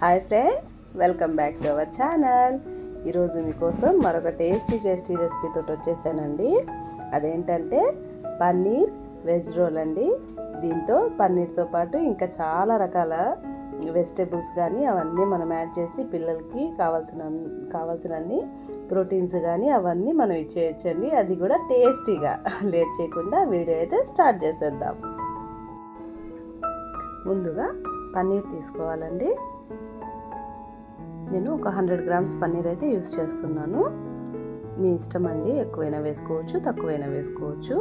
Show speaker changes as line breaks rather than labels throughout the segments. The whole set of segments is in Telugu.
Hi friends welcome back to our channel ఈరోజు మీకోసం మరొక టేస్టీ టేస్టీ రెసిపీతో వచ్చేసానండి. అదేంటంటే పన్నీర్ వెజ్ రోల్ అండి. దీంతో పన్నీర్తో పాటు ఇంకా చాలా రకాల వెజిటేబుల్స్ కానీ అవన్నీ మనం యాడ్ చేసి పిల్లలకి కావాల్సిన కావాల్సినన్ని ప్రోటీన్స్ కానీ అవన్నీ మనం ఇచ్చేయచ్చండి అది కూడా టేస్టీగా లేట్ చేయకుండా వీడియో అయితే స్టార్ట్ చేసేద్దాం. ముందుగా పన్నీర్ తీసుకోవాలండి. నేను ఒక హండ్రెడ్ గ్రామ్స్ పన్నీర్ అయితే యూస్ చేస్తున్నాను. మీ ఇష్టం అండి ఎక్కువైనా వేసుకోవచ్చు తక్కువైనా వేసుకోవచ్చు.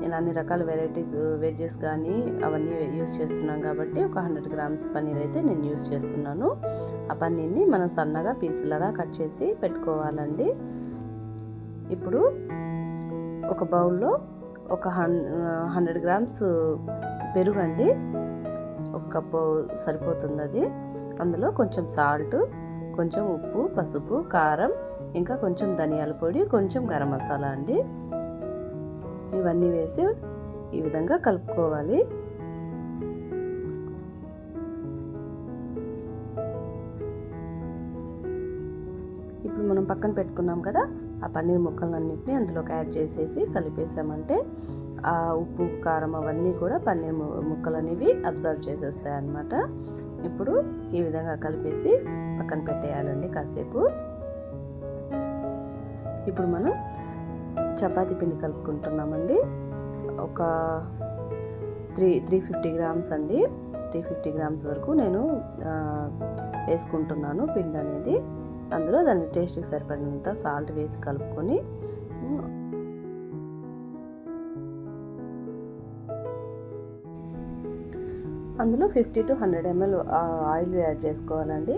నేను అన్ని రకాల వెరైటీస్ వెజ్జెస్ కానీ అవన్నీ యూస్ చేస్తున్నాను కాబట్టి ఒక హండ్రెడ్ గ్రామ్స్ పన్నీర్ అయితే నేను యూస్ చేస్తున్నాను. ఆ పన్నీర్ని మనం సన్నగా పీసులాగా కట్ చేసి పెట్టుకోవాలండి. ఇప్పుడు ఒక బౌల్లో ఒక హన్ హండ్రెడ్ గ్రామ్స్ పెరుగు అండి ఒక కప్పు సరిపోతుంది అది అందులో కొంచెం సాల్ట్ కొంచెం ఉప్పు పసుపు కారం ఇంకా కొంచెం ధనియాల పొడి కొంచెం గరం మసాలా అండి. ఇవన్నీ వేసి ఈ విధంగా కలుపుకోవాలి. ఇప్పుడు మనం పక్కన పెట్టుకున్నాం కదా ఆ పన్నీర్ ముక్కలన్నింటినీ అందులోకి యాడ్ చేసేసి కలిపేసామంటే ఆ ఉప్పు కారం అవన్నీ కూడా పన్నీర్ ముక్కలు అనేవి అబ్జర్వ్ చేసేస్తాయి అన్నమాట ఇప్పుడు ఈ విధంగా కలిపేసి పక్కన పెట్టేయాలండి కాసేపు. ఇప్పుడు మనం చపాతీ పిండి కలుపుకుంటున్నామండి. ఒక త్రీ త్రీ ఫిఫ్టీ గ్రామ్స్ అండి. త్రీ ఫిఫ్టీ గ్రామ్స్ వరకు నేను వేసుకుంటున్నాను పిండి అనేది. అందులో దాని టేస్ట్కి సరిపడినంత సాల్ట్ వేసి కలుపుకొని అందులో fifty to hundred ML oil add చేసుకోవాలండి.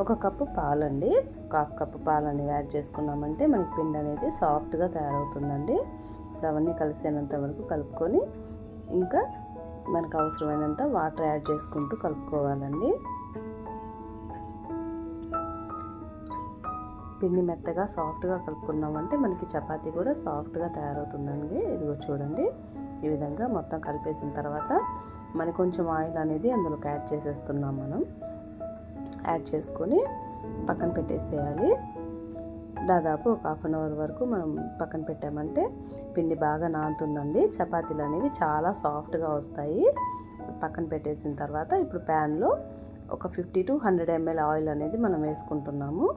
ఒక కప్పు పాలండి. ఒక హాఫ్ కప్పు పాలని యాడ్ చేసుకున్నామంటే మనకి పిండి అనేది సాఫ్ట్గా తయారవుతుందండి. ఇప్పుడు అవన్నీ కలిసేనంత వరకు కలుపుకొని ఇంకా మనకు అవసరమైనంత వాటర్ యాడ్ చేసుకుంటూ కలుపుకోవాలండి. పిండి మెత్తగా సాఫ్ట్గా కలుపుకున్నామంటే మనకి చపాతీ కూడా సాఫ్ట్గా తయారవుతుందండి. ఇదిగో చూడండి. ఈ విధంగా మొత్తం కలిపేసిన తర్వాత మనకి కొంచెం ఆయిల్ అనేది అందులోకి యాడ్ చేసేస్తున్నాం మనం. యాడ్ చేసుకొని పక్కన పెట్టేసేయాలి. దాదాపు ఒక హాఫ్ అన్ అవర్ వరకు మనం పక్కన పెట్టామంటే పిండి బాగా నానుతుందండి. చపాతీలు అనేవి చాలా సాఫ్ట్గా వస్తాయి. పక్కన పెట్టేసిన తర్వాత ఇప్పుడు ప్యాన్లో ఒక fifty to hundred ML oil అనేది మనం వేసుకుంటున్నాము.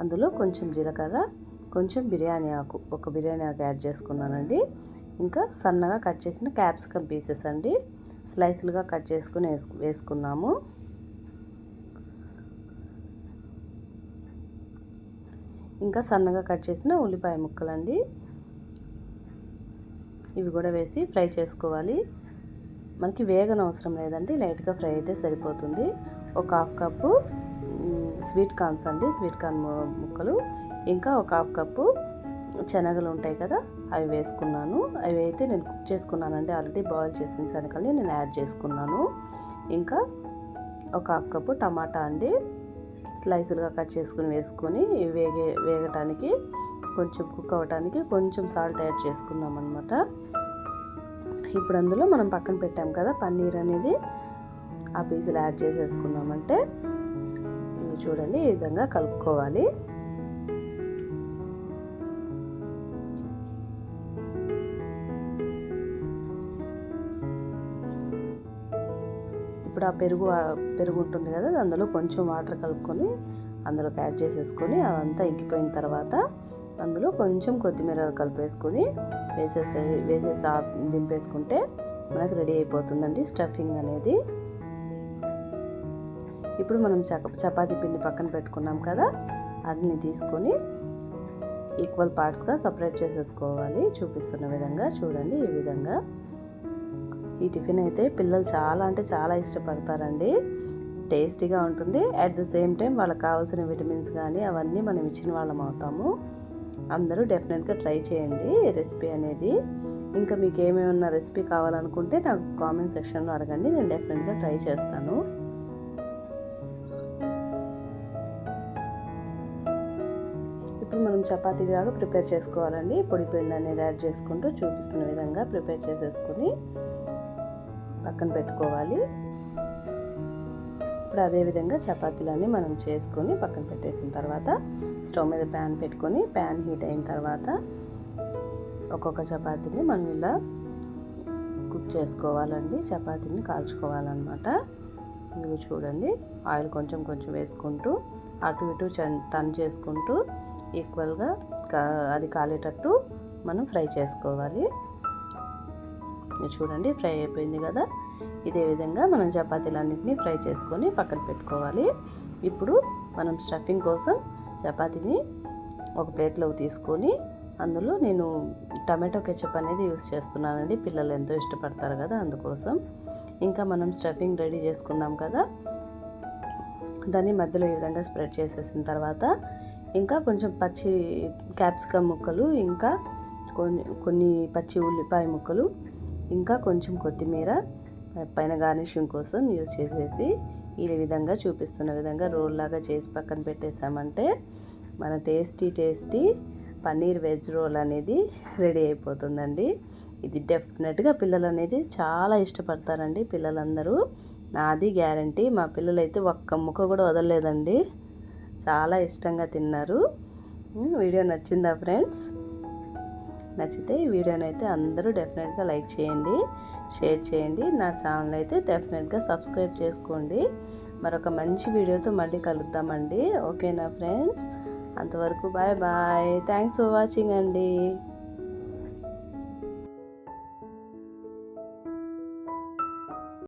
అందులో కొంచెం జీలకర్ర కొంచెం బిర్యానీ ఆకు ఒక బిర్యానీ ఆకు యాడ్ చేసుకున్నానండి. ఇంకా సన్నగా కట్ చేసిన క్యాప్సికమ్ పీసెస్ అండి. స్లైస్లుగా కట్ చేసుకుని వేసుకు వేసుకున్నాము. ఇంకా సన్నగా కట్ చేసిన ఉల్లిపాయ ముక్కలండి. ఇవి కూడా వేసి ఫ్రై చేసుకోవాలి. మనకి వేగన అవసరం లేదండి లైట్గా ఫ్రై అయితే సరిపోతుంది. ఒక హాఫ్ కప్పు స్వీట్ కార్న్స్ అండి స్వీట్ కార్న్ ముక్కలు. ఇంకా ఒక హాఫ్ కప్పు శనగలు ఉంటాయి కదా అవి వేసుకున్నాను. అవి అయితే నేను కుక్ చేసుకున్నానండి ఆల్రెడీ బాయిల్ చేసిన శనగల్ని నేను యాడ్ చేసుకున్నాను. ఇంకా ఒక హాఫ్ కప్పు టమాటా అండి. స్లైసులుగా కట్ చేసుకుని వేసుకొని వేగే వేగటానికి కొంచెం కుక్ అవ్వటానికి కొంచెం సాల్ట్ యాడ్ చేసుకున్నాం అనమాట ఇప్పుడు అందులో మనం పక్కన పెట్టాం కదా పన్నీర్ అనేది ఆ పీసులు యాడ్ చేసేసుకున్నామంటే ఇవి చూడండి ఈ విధంగా కలుపుకోవాలి. ఇప్పుడు ఆ పెరుగు పెరుగు ఉంటుంది కదా అందులో కొంచెం వాటర్ కలుపుకొని అందులోకి యాడ్ చేసేసుకొని అదంతా ఇంకిపోయిన తర్వాత అందులో కొంచెం కొత్తిమీర కలిపేసుకొని వేసేసి వేసేసి దింపేసుకుంటే మనకు రెడీ అయిపోతుందండి స్టఫింగ్ అనేది. ఇప్పుడు మనం చక చపాతి పిండి పక్కన పెట్టుకున్నాం కదా అన్ని తీసుకొని ఈక్వల్ పార్ట్స్గా సపరేట్ చేసేసుకోవాలి. చూపిస్తున్న విధంగా చూడండి ఈ విధంగా. ఈ టిఫిన్ అయితే పిల్లలు చాలా అంటే చాలా ఇష్టపడతారండి. టేస్టీగా ఉంటుంది. అట్ ద సేమ్ టైం వాళ్ళకి కావాల్సిన విటమిన్స్ కానీ అవన్నీ మనం ఇచ్చిన వాళ్ళం అవుతాము. అందరూ డెఫినెట్గా ట్రై చేయండి రెసిపీ అనేది. ఇంకా మీకు ఏమేమన్నా రెసిపీ కావాలనుకుంటే నాకు కామెంట్ సెక్షన్లో అడగండి. నేను డెఫినెట్గా ట్రై చేస్తాను. ఇప్పుడు మనం చపాతీ లాగా ప్రిపేర్ చేసుకోవాలండి. పొడి పిండి అనేది యాడ్ చేసుకుంటూ చూపిస్తున్న విధంగా ప్రిపేర్ చేసేసుకుని పక్కన పెట్టుకోవాలి. ఇప్పుడు అదేవిధంగా చపాతీలన్నీ మనం చేసుకొని పక్కన పెట్టేసిన తర్వాత స్టవ్ మీద ప్యాన్ పెట్టుకొని ప్యాన్ హీట్ అయిన తర్వాత ఒక్కొక్క చపాతీని మనం ఇలా కుక్ చేసుకోవాలండి. చపాతీని కాల్చుకోవాలన్నమాట. ఇదిగో చూడండి ఆయిల్ కొంచెం కొంచెం వేసుకుంటూ అటు ఇటు టర్న్ చేసుకుంటూ ఈక్వల్గా అది కాలేటట్టు మనం ఫ్రై చేసుకోవాలి. చూడండి ఫ్రై అయిపోయింది కదా. ఇదే విధంగా మనం చపాతీలన్నింటినీ ఫ్రై చేసుకొని పక్కన పెట్టుకోవాలి. ఇప్పుడు మనం స్టఫింగ్ కోసం చపాతీని ఒక ప్లేట్లోకి తీసుకొని అందులో నేను టమాటో కెచప్ అనేది యూస్ చేస్తున్నానండి. పిల్లలు ఎంతో ఇష్టపడతారు కదా అందుకోసం. ఇంకా మనం స్టఫింగ్ రెడీ చేసుకున్నాం కదా. దాన్ని మధ్యలో ఈ విధంగా స్ప్రెడ్ చేసేసిన తర్వాత ఇంకా కొంచెం పచ్చి క్యాప్సికమ్ ముక్కలు ఇంకా కొన్ని కొన్ని పచ్చి ఉల్లిపాయ ముక్కలు ఇంకా కొంచెం కొత్తిమీర పైన గార్నిషింగ్ కోసం యూజ్ చేసేసి ఈ విధంగా చూపిస్తున్న విధంగా రోల్ లాగా చేసి పక్కన పెట్టేసామంటే మన tasty tasty paneer veg roll అనేది రెడీ అయిపోతుందండి. ఇది డెఫినెట్గా పిల్లలు అనేది చాలా ఇష్టపడతారండి పిల్లలందరూ. నాది గ్యారంటీ మా పిల్లలైతే ఒక్క ముక్క కూడా వదలలేదండి. చాలా ఇష్టంగా తిన్నారు. వీడియో నచ్చిందా ఫ్రెండ్స్? నచ్చితే ఈ వీడియోని అయితే అందరూ డెఫినెట్గా లైక్ చేయండి షేర్ చేయండి. నా ఛానల్ అయితే డెఫినెట్గా సబ్స్క్రైబ్ చేసుకోండి. మరొక మంచి వీడియోతో మళ్ళీ కలుద్దామండి. ఓకేనా ఫ్రెండ్స్? అంతవరకు bye bye. Thanks for watching అండి.